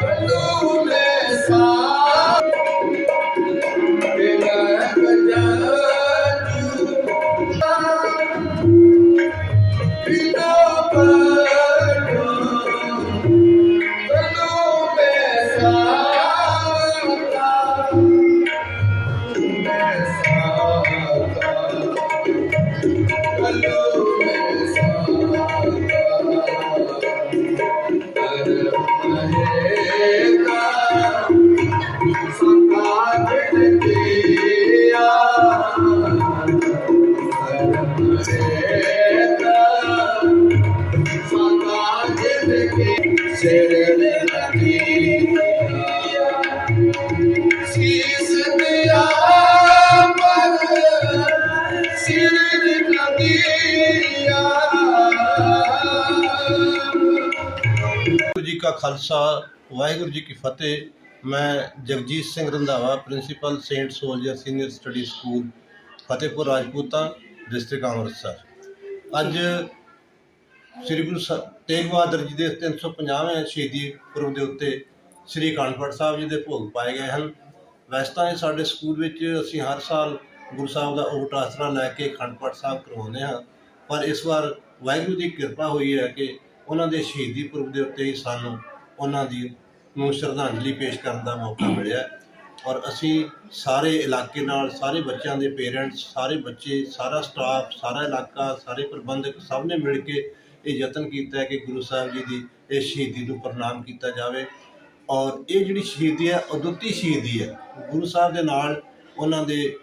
Hallelujah. ਜੀ ਕਾ ਖਾਲਸਾ ਵਾਹਿਗੁਰੂ ਜੀ ਕੀ ਫਤਿਹ ਮੈਂ Jagjit Singh Randhawa principal saint soldier senior study school Fatehpur Rajputan district Amritsar ਅੱਜ ਸ੍ਰੀ ਗੁਰੂ ਸ- ਤੇਗ ਬਹਾਦਰ ਜੀ ਦੇ 350ਵੇਂ ਸ਼ਹੀਦੀ ਪੁਰਬ ਦੇ ਉੱਤੇ ਸ੍ਰੀ ਕਾਨਪੁਰ ਸਾਹਿਬ ਜੀ ਦੇ ਭੋਗ ਪਾਏ ਗਏ ਹਨ। ਵੈਸੇ ਤਾਂ ਇਹ ਸਾਡੇ ਸਕੂਲ ਵਿੱਚ ਅਸੀਂ ਹਰ ਸਾਲ ਗੁਰੂ ਸਾਹਿਬ ਦਾ ਓਟ ਆਸਰਾ ਲੈ ਕੇ ਅਖੰਡ ਪਾਠ ਸਾਹਿਬ ਕਰਵਾਉਂਦੇ ਹਾਂ। ਪਰ ਇਸ ਵਾਰ ਵਾਹਿਗੁਰੂ ਦੀ ਕਿਰਪਾ ਹੋਈ ਹੈ ਕਿ ਉਹਨਾਂ ਦੇ ਸ਼ਹੀਦੀ ਪੁਰਬ ਦੇ ਉੱਤੇ ਹੀ ਸਾਨੂੰ ਉਹਨਾਂ ਦੀ ਨੂੰ ਸ਼ਰਧਾਂਜਲੀ ਪੇਸ਼ ਕਰਨ ਦਾ ਮੌਕਾ ਮਿਲਿਆ ਔਰ ਅਸੀਂ ਸਾਰੇ ਇਲਾਕੇ ਨਾਲ, ਸਾਰੇ ਬੱਚਿਆਂ ਦੇ ਪੇਰੈਂਟਸ, ਸਾਰੇ ਬੱਚੇ, ਸਾਰਾ ਸਟਾਫ, ਸਾਰਾ ਇਲਾਕਾ, ਸਾਰੇ ਪ੍ਰਬੰਧਕ ਸਭ ਨੇ ਮਿਲ ਕੇ ਇਹ ਯਤਨ ਕੀਤਾ ਹੈ ਕਿ ਗੁਰੂ ਸਾਹਿਬ ਜੀ ਦੀ ਇਹ ਸ਼ਹੀਦੀ ਨੂੰ ਪ੍ਰਣਾਮ ਕੀਤਾ ਜਾਵੇ। ਔਰ ਇਹ ਜਿਹੜੀ ਸ਼ਹੀਦੀ ਹੈ ਅਦੁੱਤੀ ਸ਼ਹੀਦੀ ਹੈ। ਗੁਰੂ ਸਾਹਿਬ ਦੇ ਨਾਲ ਉਹਨਾਂ ਦੇ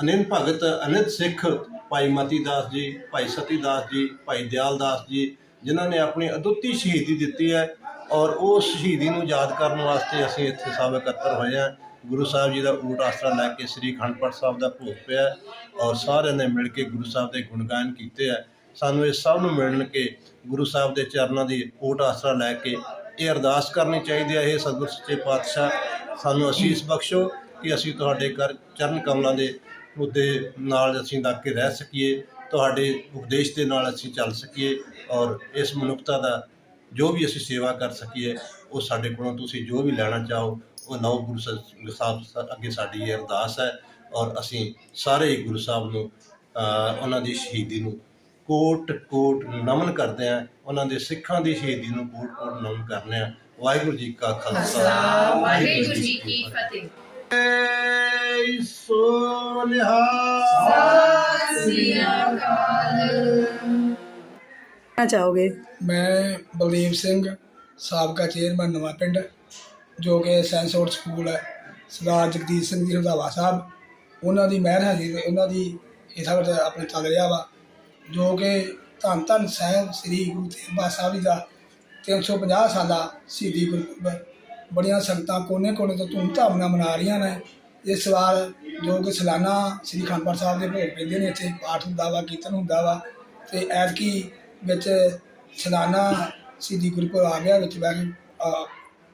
ਅਨੰਦ ਭਗਤ, ਅਨੰਦ ਸਿੱਖ ਭਾਈ ਮਤੀ ਦਾਸ ਜੀ, ਭਾਈ ਸਤੀ ਦਾਸ ਜੀ, ਭਾਈ ਦਿਆਲ ਦਾਸ ਜੀ, ਜਿਨ੍ਹਾਂ ਨੇ ਆਪਣੀ ਅਦੁੱਤੀ ਸ਼ਹੀਦੀ ਦਿੱਤੀ ਹੈ। ਔਰ ਉਹ ਸ਼ਹੀਦੀ ਨੂੰ ਯਾਦ ਕਰਨ ਵਾਸਤੇ ਅਸੀਂ ਇੱਥੇ ਸਭ ਇਕੱਤਰ ਹੋਏ ਹਾਂ। ਗੁਰੂ ਸਾਹਿਬ ਜੀ ਦਾ ਊਟ ਆਸਰਾ ਲੈ ਕੇ ਸ੍ਰੀ ਅਖੰਡ ਪਾਠ ਸਾਹਿਬ ਦਾ ਭੋਗ ਪਿਆ ਔਰ ਸਾਰਿਆਂ ਨੇ ਮਿਲ ਕੇ ਗੁਰੂ ਸਾਹਿਬ ਦੇ ਗੁਣਗਾਨ ਕੀਤੇ ਹੈ। ਸਾਨੂੰ ਇਹ ਸਭ ਨੂੰ ਮਿਲਣ ਕੇ ਗੁਰੂ ਸਾਹਿਬ ਦੇ ਚਰਨਾਂ ਦੀ ਕੋਟ ਆਸਰਾ ਲੈ ਕੇ ਇਹ ਅਰਦਾਸ ਕਰਨੀ ਚਾਹੀਦੀ ਹੈ, ਇਹ ਸਤਿਗੁਰ ਸੱਚੇ ਪਾਤਸ਼ਾਹ ਸਾਨੂੰ ਅਸੀਸ ਬਖਸ਼ੋ ਕਿ ਅਸੀਂ ਤੁਹਾਡੇ ਕਰ ਚਰਨ ਕਮਲਾਂ ਦੇ ਮੁੱਦੇ ਨਾਲ ਅਸੀਂ ਲੱਗ ਕੇ ਰਹਿ ਸਕੀਏ, ਤੁਹਾਡੇ ਉਪਦੇਸ਼ ਦੇ ਨਾਲ ਅਸੀਂ ਚੱਲ ਸਕੀਏ ਔਰ ਇਸ ਮਨੁੱਖਤਾ ਦਾ ਜੋ ਵੀ ਅਸੀਂ ਸੇਵਾ ਕਰ ਸਕੀਏ, ਉਹ ਸਾਡੇ ਕੋਲੋਂ ਤੁਸੀਂ ਜੋ ਵੀ ਲੈਣਾ ਚਾਹੋ, ਉਹ ਲਓ ਗੁਰੂ ਸਾਹਿਬ ਅੱਗੇ ਸਾਡੀ ਇਹ ਅਰਦਾਸ ਹੈ ਔਰ ਅਸੀਂ ਸਾਰੇ ਹੀ ਗੁਰੂ ਸਾਹਿਬ ਨੂੰ ਉਹਨਾਂ ਦੀ ਸ਼ਹੀਦੀ ਨੂੰ ਕੋਟ ਕੋਟ ਨਮਨ ਕਰਦੇ ਹਾਂ ਉਹਨਾਂ ਦੇ ਸਿੱਖਾਂ ਦੀ ਸ਼ਹੀਦੀ ਨੂੰ ਕੋਟ ਕੋਟ ਨਮਨ ਕਰਨੇ ਆ। ਵਾਹਿਗੁਰੂ ਜੀ ਕਾ ਖਾਲਸਾ। ਵਾਹਿਗੁਰੂ ਜੀ ਕੀ ਫਤਿਹ। ਕਹਿਣਾ ਚਾਹੋਗੇ? ਮੈਂ ਬਲਦੇਵ ਸਿੰਘ ਸਾਬਕਾ ਚੇਅਰਮੈਨ ਨਵਾਂ ਪਿੰਡ ਜੋ ਕਿ ਸੈਂਸ ਆਊਟ ਸਕੂਲ ਹੈ। ਸਰਦਾਰ ਜਗਦੀਪ ਸਿੰਘ ਜੀ ਰੰਧਾਵਾ ਸਾਹਿਬ ਉਹਨਾਂ ਦੀ ਮਿਹਰ ਹੈਗੀ ਤੇ ਉਹਨਾਂ ਦੀ ਇਹ ਸਭ ਆਪਣੇ ਚੱਲ ਰਿਹਾ ਵਾ। ਜੋ ਕਿ ਧੰਨ ਧੰਨ ਸਾਹਿਬ ਸ੍ਰੀ ਗੁਰੂ ਤੇਗ ਬਹਾਦਰ ਸਾਹਿਬ ਜੀ ਦਾ 350 ਸਾਲਾ ਸ਼ਹੀਦੀ ਗੁਰਪੁਰਬ ਬੜੀਆਂ ਸੰਗਤਾਂ ਕੋਨੇ ਕੋਨੇ ਤੋਂ ਧੂਮ ਧਾਮ ਨਾਲ ਮਨਾ ਰਹੀਆਂ ਨੇ। ਇਸ ਵਾਰ ਜੋ ਕਿ ਸਾਲਾਨਾ ਸ੍ਰੀ ਅਖੰਡ ਸਾਹਿਬ ਦੇ ਭੋਗ ਪੈਂਦੇ ਨੇ, ਇੱਥੇ ਪਾਠ ਹੁੰਦਾ ਵਾ, ਕੀਰਤਨ ਹੁੰਦਾ ਵਾ ਤੇ ਐਤਕੀ ਵਿੱਚ ਸਾਲਾਨਾ ਸ਼ਹੀਦੀ ਗੁਰਪੁਰਬ ਆ ਗਿਆ, ਵਿੱਚ ਬਹਿ ਕੇ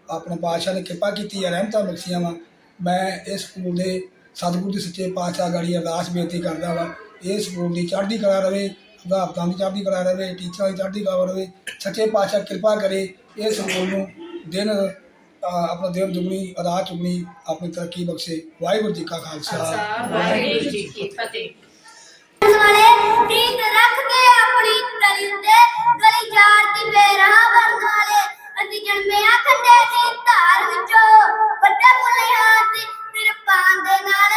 ਆਪਣੇ ਪਾਤਸ਼ਾਹ ਨੇ ਕਿਰਪਾ ਕੀਤੀ ਹੈ ਰਹਿਮਤਾਂ ਬਖਸ਼ੀਆਂ ਵਾ। ਮੈਂ ਇਸ ਸਕੂਲ ਦੇ ਸਤਿਗੁਰੂ ਦੇ ਸੱਚੇ ਪਾਤਸ਼ਾਹ ਗਾੜੀ ਅਰਦਾਸ ਬੇਨਤੀ ਕਰਦਾ ਵਾ ਇਹ ਸਕੂਲ ਦੀ ਚੜ੍ਹਦੀ ਕਲਾ ਰਵੇ ਅਧਿਆਪਕਾਂ ਦੀ ਚੜ੍ਹਦੀ ਕਲਾ ਰਵੇ ਟੀਚਰਾਂ ਦੀ ਚੜ੍ਹਦੀ ਕਲਾ ਰਵੇ ਸੱਚੇ ਪਾਤਸ਼ਾਹ ਕਿਰਪਾ ਕਰੇ ਇਹ ਸਕੂਲ ਨੂੰ ਦਿਨ ਆਪਣਾ ਦਿਨ ਦੁਗਣੀ ਰਾਤ ਚੁਗਣੀ ਆਪਣੀ ਤਰੱਕੀ ਬਖਸ਼ੇ। ਵਾਹਿਗੁਰੂ ਜੀ ਕਾ ਖਾਲਸਾ। ਵਾਹਿਗੁਰੂ ਜੀ ਕੀ ਫਤਿਹ। ਵਾਲੇ ਪ੍ਰੀਤ ਰੱਖ ਕੇ ਆਪਣੀ ਤਲੀ ਉੱਤੇ ਗਲੀ ਜਾਰ ਦੀ ਬੇਰਾਹ ਵਰਨ ਵਾਲੇ ਅਸੀਂ ਜਨਮਿਆ ਖੰਡੇ ਦੀ ਧਾਰ ਵਿੱਚੋਂ ਵੱਡੇ ਮੁੱਲਿਆਂ ਦੀ ਨਿਰਪਾਨ ਦੇ ਨਾਲ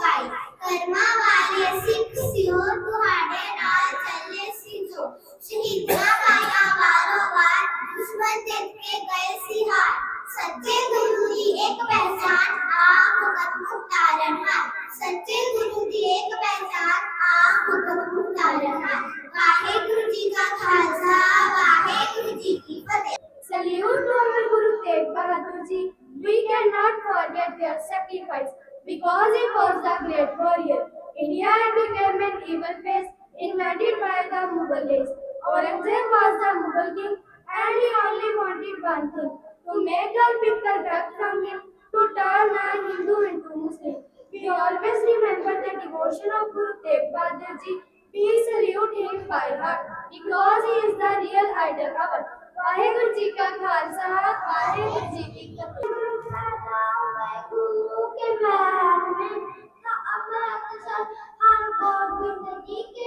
उपाय Karma We cannot forget their sacrifice. Because he was the great warrior. India had become an evil place invaded by the Mughals. Aurangzeb was the Mughal king and he only wanted one thing to make all people back from him to turn a Hindu into Muslim. We always remember the devotion of Guru Tegh Bahadur Ji. We salute him by heart because he is the real idol of our Waheguru ji ਕਾ ਖਾਲਸਾ ਵਾਹਿਗੁਰੂ ਜੀ ਕੀ ਫਤਿਹ गुरु के महल में था अमृत sir हर गोविंद जी के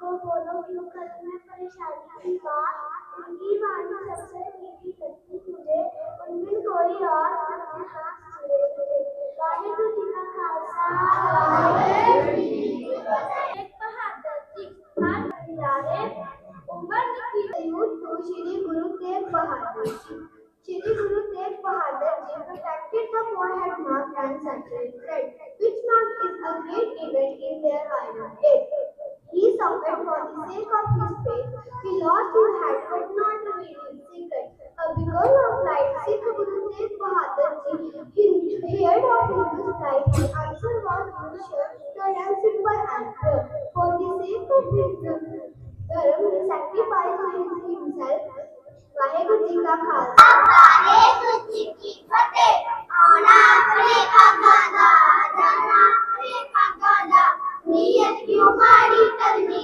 तो बोलो क्यों कर मैं परेशानी की बात उनकी वाणी सबसे मीठी लगती मुझे उनमें कोई और अपने हाथ छुए मुझे वाहिगुरु जी का खालसा जी एक बहादुर जी हर प्यारे उम्र की youth to Shri Guru Tegh Bahadur Ji. Shri Guru Tegh Bahadur Ji protected the forehead mark and sacred thread, which mark is a great event in their line of We lost his hat but not revealed his secret. A beacon of light, Sikh Guru Teeg Bahadur Ji, heard of Hindu's light and answer was unsure, not an simple answer. For the sake of wisdom, Dharam sacrificed himself. Waheguru ji का खालसा वाहेगुरु जी की फतेह आना अपने का गाना जाना अपने का गाना नियत क्यों मारी करनी